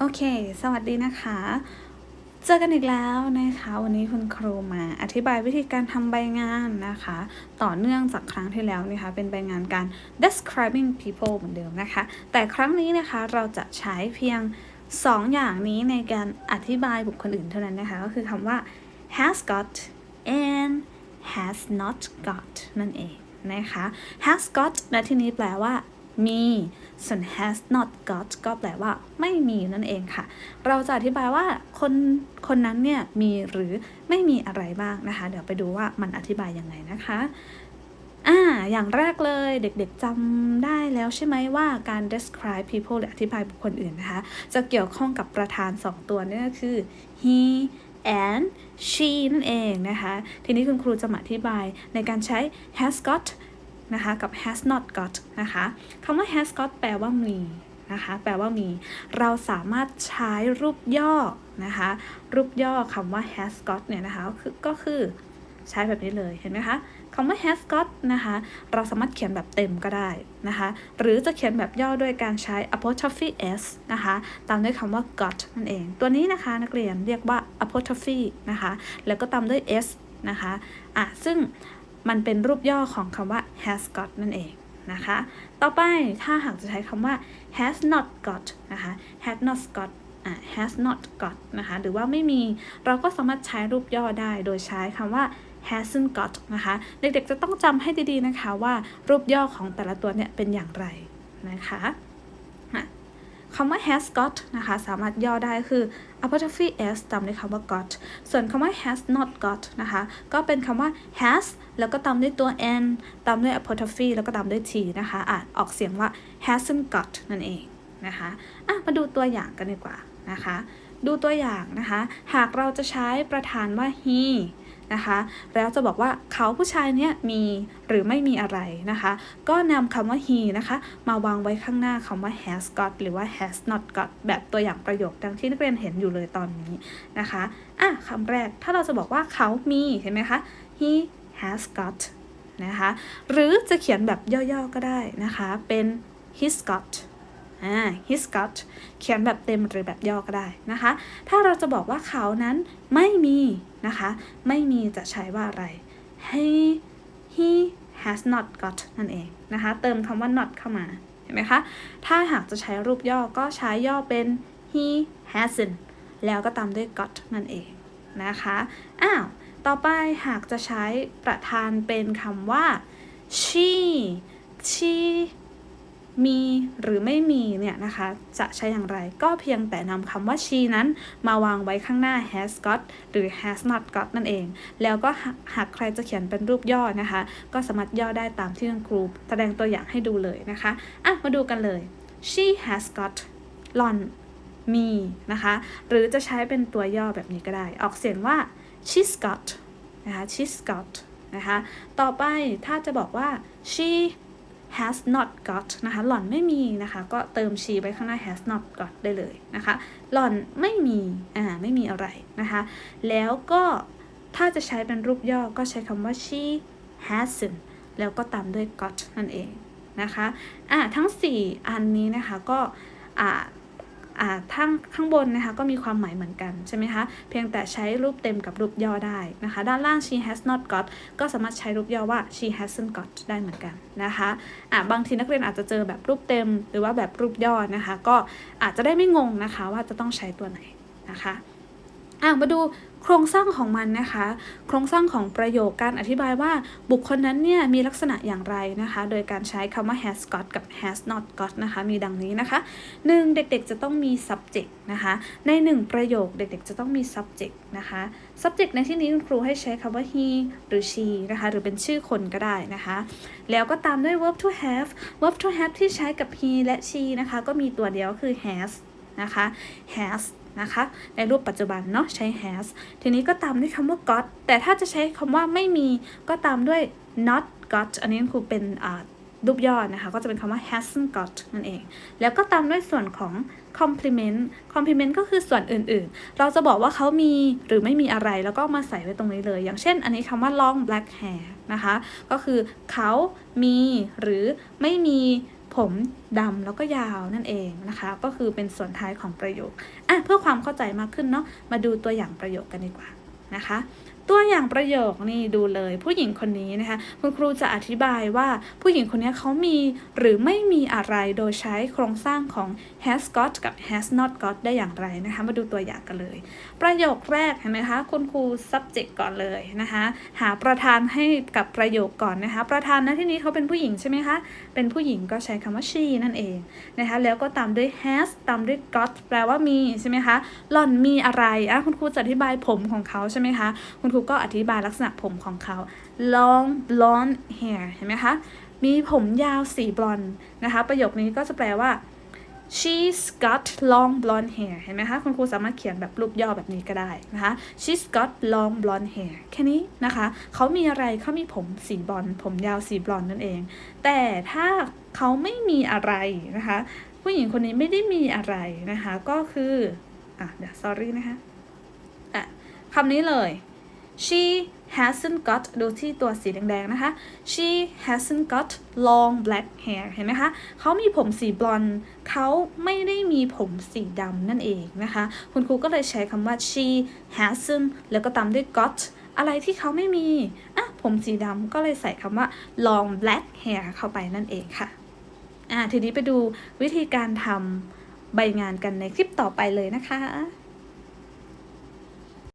โอเค สวัสดีนะคะ เจอกันอีกแล้วนะคะ วันนี้คุณครูมาอธิบายวิธีการทำใบงานนะคะ ต่อเนื่องจากครั้งที่แล้วนะคะ เป็นใบงานการ describing people เหมือนเดิมนะคะ แต่ครั้งนี้นะคะเราจะใช้เพียง 2 อย่างนี้ในการอธิบายบุคคลอื่นเท่านั้นนะคะ ก็คือคำว่า has got and has not got นั่นเองนะคะ has got ในที่นี้แปลว่า มีส่วน has not got ก็แปลว่าไม่มีนั่นเองค่ะ เราจะอธิบายว่าคนคนนั้นเนี่ยมีหรือไม่มีอะไรบ้างนะคะ เดี๋ยวไปดูว่ามันอธิบายยังไงนะคะอ่าอย่างแรกเลยเด็กๆจำได้แล้วใช่ไหมว่าการ describe people หรืออธิบายบุคคลอื่นนะคะ จะเกี่ยวข้องกับประธาน 2 ตัวนี่ก็คือ he and she นั่นเองนะคะ ทีนี้คุณครูจะมาอธิบายในการใช้ has got นะคะกับ has not got นะคะคำว่า has got แปลว่ามีนะคะแปลว่ามี เราสามารถใช้รูปย่อนะคะรูปย่อคำว่า has got เนี่ยนะคะก็คือใช้แบบนี้เลยเห็นไหมคะคำว่า has got นะคะเราสามารถเขียนแบบเต็มก็ได้นะคะหรือจะเขียนแบบย่อด้วยการใช้ apostrophe s นะคะตามด้วยคำว่า got นั่นเอง ตัวนี้นะคะนักเรียนเรียกว่า apostrophe นะคะแล้วก็ตามด้วย s นะคะอะซึ่ง มันเป็นรูปย่อของคำว่า has got นั่นเองนะคะ ต่อไปถ้าหากจะใช้คำว่า has not got นะคะ has not got has not got นะคะ หรือว่าไม่มีเราก็สามารถใช้รูปย่อได้โดยใช้คำว่า hasn't got นะคะ เด็กๆจะต้องจำให้ดีๆนะคะว่ารูปย่อของแต่ละตัวเนี่ยเป็นอย่างไรนะคะ คำว่า has got นะคะ สามารถย่อได้คือ apostrophe s ตามด้วยคำว่า got ส่วนคำว่า has not got นะคะ ก็เป็นคำว่า has แล้วก็ตามด้วยตัว n ตามด้วย apostrophe แล้วก็ตามด้วย t นะคะอ่านออกเสียงว่า hasn't got นั่นเองนะคะอะมาดูตัวอย่างกันดีกว่านะคะ ดูตัวอย่างนะคะ หากเราจะใช้ประธานว่า he นะคะ แล้วจะบอกว่าเขาผู้ชายเนี่ยมีหรือไม่มีอะไรนะคะ ก็นำคำว่า he นะคะ มาวางไว้ข้างหน้าคำว่า has got หรือว่า has not got แบบตัวอย่างประโยคดังที่นักเรียนเห็นอยู่เลยตอนนี้นะคะอะคำแรกถ้าเราจะบอกว่าเขามีเห็นไหมคะ he has got นะคะ หรือจะเขียนแบบย่อๆก็ได้นะคะ เป็น he's got อ่า he's got เขียนแบบเต็มหรือแบบย่อก็ได้นะคะ ถ้าเราจะบอกว่าเขานั้นไม่มีนะคะ ไม่มีจะใช้ว่าอะไร he he has not got นั่นเองนะคะ เติมคำว่า not เข้ามา เห็นไหมคะ ถ้าหากจะใช้รูปย่อก็ใช้ย่อเป็น he hasn't แล้วก็ตามด้วย got นั่นเองนะคะ อ้าว ต่อไปหากจะใช้ประธานเป็นคำว่า she she มีหรือไม่มีเนี่ยนะคะ จะใช้อย่างไรก็เพียงแต่นำคำว่า she นั้น มาวางไว้ข้างหน้า has got หรือ has not got นั่นเอง แล้วก็หากใครจะเขียนเป็นรูปย่อนะคะ ก็สามารถย่อได้ตามที่คุณครูแสดงตัวอย่างให้ดูเลยนะคะอะมาดูกันเลย she has got หลอนมีนะคะ หรือจะใช้เป็นตัวย่อแบบนี้ก็ได้ ออกเสียงว่า she's got นะคะ she's got นะคะ ต่อไปถ้าจะบอกว่า she has not got นะคะ หล่อนไม่มีนะคะ ก็เติมชีไว้ข้างหน้า has not got ได้เลยนะคะ หล่อนไม่มี อ่า ไม่มีอะไรนะคะ แล้วก็ถ้าจะใช้เป็นรูปย่อก็ใช้คำว่า she hasn't แล้วก็ตามด้วย got นั่นเองนะคะ อ่า ทั้ง 4 อันนี้นะคะ ก็ อ่า ทั้งข้างบนนะคะก็มีความหมายเหมือนกันใช่ไหมคะ เพียงแต่ใช้รูปเต็มกับรูปย่อได้นะคะ ด้านล่าง she has not got ก็สามารถใช้รูปย่อว่า she hasn't got ได้เหมือนกันนะคะอ่าบางทีนักเรียนอาจจะเจอแบบรูปเต็มหรือว่าแบบรูปย่อนะคะ ก็อาจจะได้ไม่งงนะคะว่าจะต้องใช้ตัวไหนนะคะอ่ามาดู โครงสร้างของมันนะคะ โครงสร้างของประโยคการอธิบายว่าบุคคลนั้นเนี่ยมีลักษณะอย่างไรนะคะ โดยการใช้คำว่า has got กับ has not got นะคะ มีดังนี้นะคะ 1. เด็กๆจะต้องมี subject นะคะ ใน 1 ประโยคเด็กๆจะต้องมี subject นะคะ subject ในที่นี้คุณครูให้ใช้คำว่า he หรือ she นะคะ หรือเป็นชื่อคนก็ได้นะคะ แล้วก็ตามด้วย verb to have verb to have ที่ใช้กับ he และ she นะคะ ก็มีตัวเดียวคือ has นะคะ has นะคะ ในรูปปัจจุบันเนาะใช้ has ทีนี้ก็ตามด้วยคำว่า got แต่ถ้าจะใช้คำว่าไม่มีก็ตามด้วย not got อันนี้คือเป็นรูปย่อนะคะ ก็จะเป็นคำว่า hasn't got นั่นเอง แล้วก็ตามด้วยส่วนของ complement complement ก็คือส่วนอื่นๆ เราจะบอกว่าเขามีหรือไม่มีอะไรแล้วก็มาใส่ไว้ตรงนี้เลย อย่างเช่น อันนี้คำว่า long black hair นะคะ ก็คือเขามีหรือไม่มี ผมดำแล้วก็ยาวนั่นเองนะคะ ก็คือเป็นส่วนท้ายของประโยคอะเพื่อความเข้าใจมากขึ้นเนาะมาดูตัวอย่างประโยคกันดีกว่านะคะ ตัวอย่างประโยคนี่ดูเลย ผู้หญิงคนนี้นะคะ คุณครูจะอธิบายว่าผู้หญิงคนนี้เขามีหรือไม่มีอะไรโดยใช้โครงสร้างของ has got กับ has not got ได้อย่างไรนะคะ มาดูตัวอย่างกันเลย ประโยคแรกเห็นไหมคะคุณครู subject ก่อนเลยนะคะ หาประธานให้กับประโยคก่อนนะคะ ประธานในที่นี้เขาเป็นผู้หญิงใช่ไหมคะเป็นผู้หญิงก็ใช้คำว่า she นั่นเองนะคะแล้วก็ตามด้วย has ตามด้วย got แปลว่ามีใช่ไหมคะหล่อนมีอะไรอะคุณครูจะอธิบายผมของเขาใช่ไหมคะคุณรูก็อธิบายลักษณะผมของเขา long blonde hair เห็นไหมคะ มีผมยาวสีบลอนด์นะคะ ประโยคนี้ก็จะแปลว่า she's got long blonde hair เห็นไหมคะ คุณครูสามารถเขียนแบบรูปย่อแบบนี้ก็ได้นะคะ she's got long blonde hair แค่นี้นะคะ เขามีอะไรเขามีผมสีบลอนด์ผมยาวสีบลอนด์นั่นเอง แต่ถ้าเขาไม่มีอะไรนะคะ ผู้หญิงคนนี้ไม่ได้มีอะไรนะคะ ก็คือ อะ เดี๋ยว sorry นะคะ อะคำนี้เลย she hasn't got ดูที่ตัวสีแดงๆนะคะ she hasn't got long black hair เห็นไหมคะเขามีผมสีบลอนด์เขาไม่ได้มีผมสีดำนั่นเองนะคะ คุณครูก็เลยใช้คำว่า she hasn't แล้วก็ตามด้วย got อะไรที่เขาไม่มีอะผมสีดำก็เลยใส่คำว่า long black hair เข้าไปนั่นเองค่ะ อะทีนี้ไปดูวิธีการทำใบงานกันในคลิปต่อไปเลยนะคะ